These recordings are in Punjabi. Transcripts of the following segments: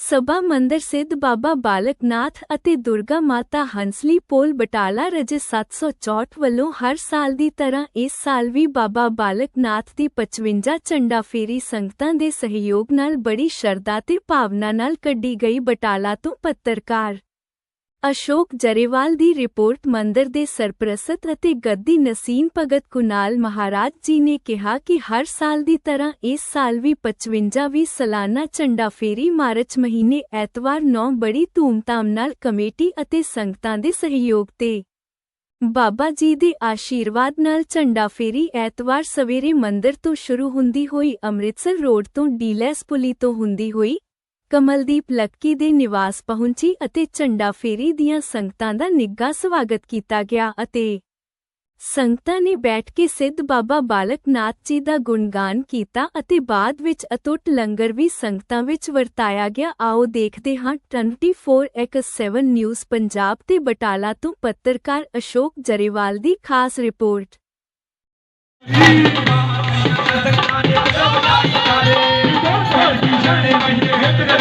ਸਭਾ ਮੰਦਰ ਸਿੱਧ ਬਾਬਾ ਬਾਲਕਨਾਥ ਅਤੇ ਦੁਰਗਾ ਮਾਤਾ ਹੰਸਲੀ ਪੋਲ ਬਟਾਲਾ ਰਜੇ 764 ਵੱਲੋਂ ਹਰ ਸਾਲ ਦੀ ਤਰ੍ਹਾਂ ਇਸ ਸਾਲ ਵੀ ਬਾਬਾ ਬਾਲਕਨਾਥ ਦੀ 55 ਝੰਡਾ ਫੇਰੀ ਸੰਗਤਾਂ ਦੇ ਸਹਿਯੋਗ ਨਾਲ ਬੜੀ ਸ਼ਰਧਾ ਤੇ ਭਾਵਨਾ ਨਾਲ ਕੱਢੀ ਗਈ ਬਟਾਲਾ ਤੋਂ ਪੱਤਰਕਾਰ। ਅਸ਼ੋਕ ਜਰੇਵਾਲ ਦੀ ਰਿਪੋਰਟ ਮੰਦਰ ਦੇ ਸਰਪ੍ਰਸਤ ਅਤੇ ਗੱਦੀ ਨਸੀਨ ਭਗਤ ਕੁਨਾਲ ਮਹਾਰਾਜ ਜੀ ਨੇ ਕਿਹਾ ਕਿ ਹਰ ਸਾਲ ਦੀ ਤਰ੍ਹਾਂ ਇਸ ਸਾਲ ਵੀ 55ਵੀਂ ਸਾਲਾਨਾ ਝੰਡਾ ਫੇਰੀ ਮਾਰਚ ਮਹੀਨੇ ਐਤਵਾਰ 9 ਬੜੀ ਧੂਮਧਾਮ ਨਾਲ ਕਮੇਟੀ ਅਤੇ ਸੰਗਤਾਂ ਦੇ ਸਹਿਯੋਗ ਤੇ। ਬਾਬਾ ਜੀ ਦੇ ਆਸ਼ੀਰਵਾਦ ਨਾਲ ਝੰਡਾ ਫੇਰੀ ਐਤਵਾਰ ਸਵੇਰੇ ਮੰਦਰ ਤੋਂ ਸ਼ੁਰੂ ਹੁੰਦੀ ਹੋਈ ਅੰਮ੍ਰਿਤਸਰ ਰੋਡ ਤੋਂ ਡੀਲੈਸ ਪੁਲੀ ਤੋਂ ਹੁੰਦੀ ਹੋਈ ਕਮਲਦੀਪ ਲੱਕੀ ਦੇ ਨਿਵਾਸ ਪਹੁੰਚੀ ਅਤੇ ਝੰਡਾ ਫੇਰੀ ਦੀਆਂ ਸੰਗਤਾਂ ਦਾ ਨਿੱਘਾ ਸਵਾਗਤ ਕੀਤਾ ਗਿਆ ਅਤੇ ਸੰਗਤਾਂ ਨੇ ਬੈਠ ਕੇ ਸਿੱਧ ਬਾਬਾ ਬਾਲਕ ਨਾਥ ਜੀ ਦਾ ਗੁਣਗਾਨ ਕੀਤਾ ਅਤੇ ਬਾਅਦ ਵਿੱਚ ਅਤੁੱਟ ਲੰਗਰ ਵੀ ਸੰਗਤਾਂ ਵਿੱਚ ਵਰਤਾਇਆ ਗਿਆ। ਆਓ ਦੇਖਦੇ ਹਾਂ 24x7 ਨਿਊਜ਼ ਪੰਜਾਬ ਤੇ ਬਟਾਲਾ ਤੋਂ ਪੱਤਰਕਾਰ ਅਸ਼ੋਕ ਜਰੇਵਾਲ ਦੀ ਖਾਸ ਰਿਪੋਰਟ।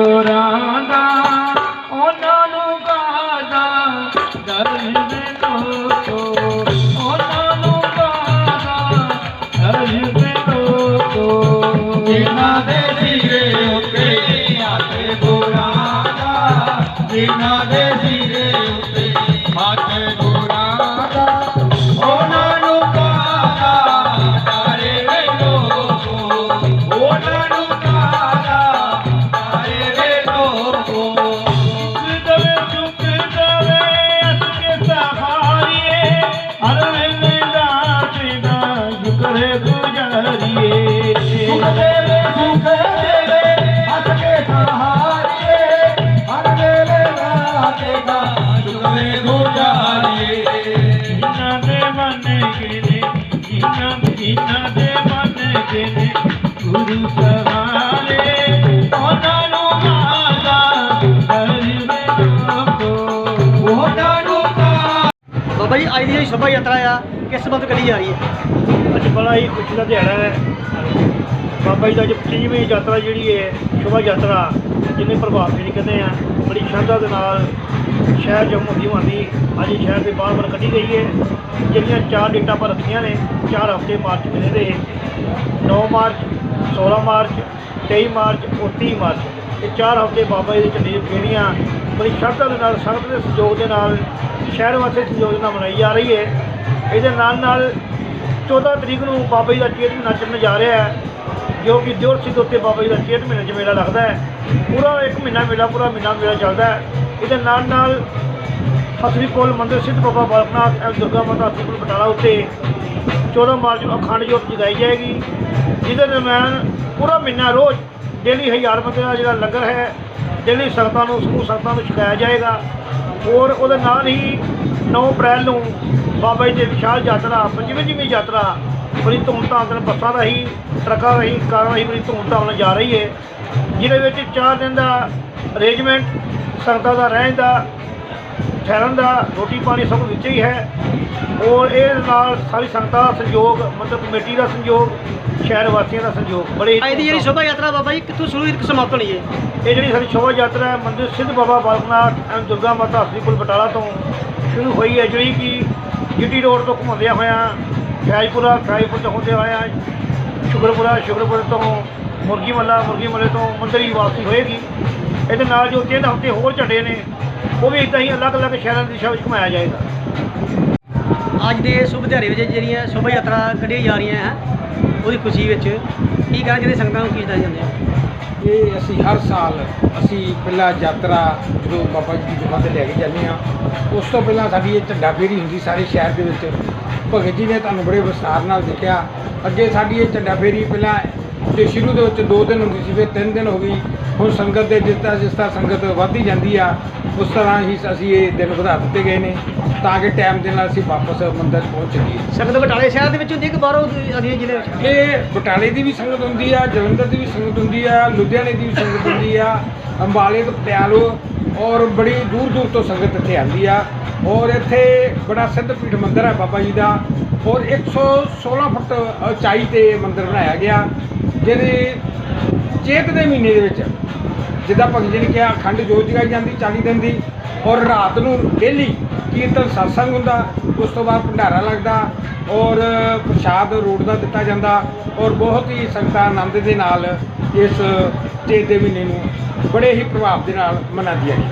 ਜੇ ਬਾਬਾ ਜੀ ਅੱਜ ਦੀ ਜਿਹੜੀ ਸ਼ੋਭਾ ਯਾਤਰਾ ਆ ਕਿਸ ਸੰਬੰਧ ਕੱਢੀ ਜਾ ਰਹੀ ਹੈ ਅੱਜ ਬੜਾ ਹੀ ਖੁਸ਼ੀ ਦਾ ਦਿਹਾੜਾ ਹੈ ਬਾਬਾ ਜੀ ਦਾ ਅੱਜ 25ਵੀਂ ਯਾਤਰਾ ਜਿਹੜੀ ਹੈ ਸ਼ੋਭਾ ਯਾਤਰਾ ਜਿਹਨੇ ਪ੍ਰਭਾਤ ਫੇਰੀ ਕਹਿੰਦੇ ਆ ਬੜੀ ਸ਼ਰਧਾ ਦੇ ਨਾਲ ਸ਼ਹਿਰ ਜੰਮੂ ਦੀ ਆਉਂਦੀ ਅੱਜ ਸ਼ਹਿਰ ਦੇ ਬਾਹਰ ਬਾਹਰ ਕੱਢੀ ਗਈ ਹੈ ਜਿਹੜੀਆਂ ਚਾਰ ਡੇਟਾਂ ਪਰ ਰੱਖੀਆਂ ਨੇ ਚਾਰ ਹਫ਼ਤੇ ਮਾਰਚ ਮਹੀਨੇ ਦੇ 9 ਮਾਰਚ 16 ਮਾਰਚ 23 ਮਾਰਚ ਔਰ 30 ਮਾਰਚ। ਇਹ ਚਾਰ ਹਫ਼ਤੇ ਬਾਬਾ ਜੀ ਦੇ ਝੰਡੇ ਦੀਆਂ ਫੇਰੀਆਂ ਬੜੀ ਸ਼ਰਧਾ ਦੇ ਨਾਲ, ਸੰਗਤ ਦੇ ਸਹਿਯੋਗ ਦੇ ਨਾਲ ਸ਼ਹਿਰ ਵਾਸਤੇ ਯੋਜਨਾ ਨਾਲ ਮਨਾਈ ਜਾ ਰਹੀ ਹੈ। ਇਹਦੇ ਨਾਲ ਨਾਲ 14 ਤਰੀਕ ਨੂੰ ਬਾਬਾ ਜੀ ਦਾ ਚੇਤ ਮਹੀਨਾ ਚੱਲਣ ਜਾ ਰਿਹਾ ਹੈ, ਜੋ ਕਿ ਦਿਉਰ ਸਿੰਘ ਉੱਤੇ ਬਾਬਾ ਜੀ ਦਾ ਚੇਤ ਮਹੀਨੇ 'ਚ ਮੇਲਾ ਲੱਗਦਾ ਹੈ। ਪੂਰਾ ਇੱਕ ਮਹੀਨਾ ਮੇਲਾ, ਪੂਰਾ ਮਹੀਨਾ ਮੇਲਾ ਚੱਲਦਾ ਹੈ। ਇਹਦੇ ਨਾਲ ਨਾਲ ਹਸਰੀ ਕੋਲ ਮੰਦਿਰ ਸਿੱਧ ਬਾਬਾ ਬਾਲਕਨਾਥ ਐਵ ਦੁਰਗਾ ਮਾਤਾ ਹਸਰੀ ਕੋਲ ਬਟਾਲਾ ਉੱਤੇ 14 ਮਾਰਚ ਨੂੰ ਅਖੰਡ ਜੋਤ ਜਗਾਈ ਜਾਏਗੀ। ਜਿਹਦੇ ਦਰਮਿਆਨ ਪੂਰਾ ਮਹੀਨਾ ਰੋਜ਼ ਡੇਲੀ ਹਜ਼ਾਰ ਬੰਦੇ ਦਾ ਜਿਹੜਾ ਲੰਗਰ ਹੈ ਡੇਲੀ ਸੰਗਤਾਂ ਨੂੰ, ਸਮੂਹ ਸੰਗਤਾਂ ਨੂੰ ਛਕਾਇਆ ਜਾਏਗਾ। ਔਰ ਉਹਦੇ ਨਾਲ ਹੀ 9 ਅਪ੍ਰੈਲ ਨੂੰ ਬਾਬਾ ਜੀ ਦੀ ਵਿਸ਼ਾਲ ਯਾਤਰਾ ਪੰਜਵੀਂ ਜਿਵੇਂ ਯਾਤਰਾ ਬੜੀ ਧੂਮਧਾਮ ਨਾਲ ਬੱਸਾਂ ਰਾਹੀਂ, ਟਰੱਕਾਂ ਰਾਹੀਂ, ਕਾਰਾਂ ਰਾਹੀਂ ਬੜੀ ਧੂਮਧਾਮ ਨਾਲ ਜਾ ਰਹੀ ਹੈ। ਜਿਹਦੇ ਵਿੱਚ 4 ਦਿਨ ਦਾ ਅਰੇਂਜਮੈਂਟ ਸੰਗਤਾਂ ਦਾ ਰਹਿਣ ਦਾ ਠਹਿਰਨ ਦਾ ਰੋਟੀ ਪਾਣੀ ਸਭ ਵਿੱਚ ਹੀ ਹੈ। ਔਰ ਇਹ ਨਾਲ ਸਾਰੀ ਸੰਗਤਾਂ ਦਾ ਸਹਿਯੋਗ ਮੰਦਰ ਕਮੇਟੀ ਦਾ ਸਹਿਯੋਗ ਸ਼ਹਿਰ ਵਾਸੀਆਂ ਦਾ ਸਹਿਯੋਗ ਬੜੇ ਅੱਜ ਦੀ ਜਿਹੜੀ ਸ਼ੋਭਾ ਯਾਤਰਾ ਬਾਬਾ ਜੀ ਕਿੱਥੋਂ ਸ਼ੁਰੂ ਹੋਈ ਤੇ ਸਮਾਪਤ ਹੋਣੀ ਹੈ? ਇਹ ਜਿਹੜੀ ਸਾਡੀ ਸ਼ੋਭਾ ਯਾਤਰਾ ਹੈ ਮੰਦਿਰ ਸਿੱਧ ਬਾਬਾ ਬਾਲਕਨਾਥ ਐਂਡ ਦੁਰਗਾ ਮਾਤਾ ਹਸਰੀਪੁਰ ਬਟਾਲਾ ਤੋਂ ਸ਼ੁਰੂ ਹੋਈ ਹੈ ਜਿਹੜੀ ਕਿ ਜੀਟੀ ਰੋਡ ਤੋਂ ਘੁੰਮਦਿਆਂ ਹੋਇਆਂ ਫੈਜ਼ਪੁਰਾ ਫੈਜ਼ਪੁਰ ਤੋਂ ਹੁੰਦੇ ਹੋਇਆਂ ਸ਼ੁਕਰਪੁਰਾ ਸ਼ੁਕਰਪੁਰ ਤੋਂ ਮੁਰਗੀ ਮੱਲਾ ਮੁਰਗੀ ਮੱਲੇ ਤੋਂ ਮੰਦਰੀ ਵਾਪਸੀ ਹੋਏਗੀ। ਇਹਦੇ ਨਾਲ ਜੋ ਤਿੰਨ ਹਫ਼ਤੇ ਹੋਰ ਝੰਡੇ ਨੇ ਉਹ ਵੀ ਇਦਾਂ ਹੀ ਅਲੱਗ-ਅਲੱਗ ਸ਼ਹਿਰਾਂ ਦੀ ਦਿਸ਼ਾ ਵਿੱਚ ਘੁਮਾਇਆ ਜਾਏਗਾ। ਅੱਜ ਦੇ ਸ਼ੁਭ ਦਿਹਾੜੇ ਵਿੱਚ ਜਿਹੜੀਆਂ ਸ਼ੋਭਾ ਯਾਤਰਾ ਕੱਢੀਆਂ ਜਾ ਰਹੀਆਂ ਹੈ ਉਹਦੀ ਖੁਸ਼ੀ ਵਿੱਚ ਕੀ ਕਹਿਣਾ ਜਿਹੜੇ ਸੰਗਤਾਂ ਨੂੰ ਕੀ ਦੱਸ ਜਾਂਦੇ ਆ ਇਹ ਅਸੀਂ ਹਰ ਸਾਲ ਅਸੀਂ ਪਹਿਲਾਂ ਯਾਤਰਾ ਜਦੋਂ ਬਾਬਾ ਜੀ ਦੀ ਗੁਫਾ ਤੇ ਲੈ ਕੇ ਜਾਂਦੇ ਆ ਉਸ ਤੋਂ ਪਹਿਲਾਂ ਸਾਡੀ ਇਹ ਝੰਡਾ ਫੇਰੀ ਹੁੰਦੀ ਸਾਰੇ ਸ਼ਹਿਰ ਦੇ ਵਿੱਚ। ਭਗਤ ਜੀ ਨੇ ਤੁਹਾਨੂੰ ਬੜੇ ਵਿਸਥਾਰ ਨਾਲ ਦੇਖਿਆ। ਅੱਗੇ ਸਾਡੀ ਇਹ ਝੰਡਾ ਫੇਰੀ ਪਹਿਲਾਂ ਜੇ ਸ਼ੁਰੂ ਦੇ ਵਿੱਚ 2 ਦਿਨ ਹੁੰਦੀ ਸੀ ਫਿਰ 3 ਦਿਨ ਹੋ ਗਈ। ਹੁਣ ਸੰਗਤ ਦੇ ਜਿਸ ਤਰ੍ਹਾਂ ਜਿਸ ਤਰ੍ਹਾਂ ਸੰਗਤ ਵੱਧਦੀ ਜਾਂਦੀ ਆ ਉਸ ਤਰ੍ਹਾਂ ਹੀ ਅਸੀਂ ਇਹ ਦਿਨ ਵਧਾ ਦਿੱਤੇ ਗਏ ਨੇ ਤਾਂ ਕਿ ਟਾਈਮ ਦੇ ਨਾਲ ਅਸੀਂ ਵਾਪਸ ਮੰਦਿਰ ਪਹੁੰਚ ਸਕੀਏ। ਸੰਗਤ ਬਟਾਲੇ ਸ਼ਹਿਰ ਦੇ ਵਿੱਚ ਹੁੰਦੀ ਕਿ ਬਾਹਰੋਂ ਹੈ ਜ਼ਿਲ੍ਹੇ ਇਹ ਬਟਾਲੇ ਦੀ ਵੀ ਸੰਗਤ ਹੁੰਦੀ ਆ ਜਲੰਧਰ ਦੀ ਵੀ ਸੰਗਤ ਹੁੰਦੀ ਆ ਲੁਧਿਆਣੇ ਦੀ ਵੀ ਸੰਗਤ ਹੁੰਦੀ ਆ ਅੰਬਾਲੇ ਤੋਂ ਪਟਿਆਲੋ ਔਰ ਬੜੀ ਦੂਰ ਦੂਰ ਤੋਂ ਸੰਗਤ ਇੱਥੇ ਆਉਂਦੀ ਆ। ਔਰ ਇੱਥੇ ਬੜਾ ਸਿੱਧ ਪੀਠ ਮੰਦਿਰ ਹੈ ਬਾਬਾ ਜੀ ਦਾ ਔਰ 116 ਫੁੱਟ ਉਚਾਈ ਤੇ ਮੰਦਿਰ ਬਣਾਇਆ ਗਿਆ ਜਿਹਦੇ ਚੇਤ ਦੇ ਮਹੀਨੇ ਦੇ ਵਿੱਚ। ਜਿੱਦਾਂ ਭਗਤ ਜੀ ਨੇ ਕਿਹਾ ਅਖੰਡ ਜੋਤ ਜਗਾਈ ਜਾਂਦੀ 40 ਦਿਨ ਦੀ। ਔਰ ਰਾਤ ਨੂੰ ਡੇਲੀ ਕੀਰਤਨ ਸਤਸੰਗ ਹੁੰਦਾ, ਉਸ ਤੋਂ ਬਾਅਦ ਭੰਡਾਰਾ ਲੱਗਦਾ, ਔਰ ਪ੍ਰਸ਼ਾਦ ਰੋਡ ਦਾ ਦਿੱਤਾ ਜਾਂਦਾ, ਔਰ ਬਹੁਤ ਹੀ ਸੰਗਤਾਂ ਆਨੰਦ ਦੇ ਨਾਲ ਇਸ ਚੇਤ ਦੇ ਮਹੀਨੇ ਨੂੰ ਬੜੇ ਹੀ ਪ੍ਰਭਾਵ ਦੇ ਨਾਲ ਮਨਾਉਂਦੀਆਂ ਨੇ।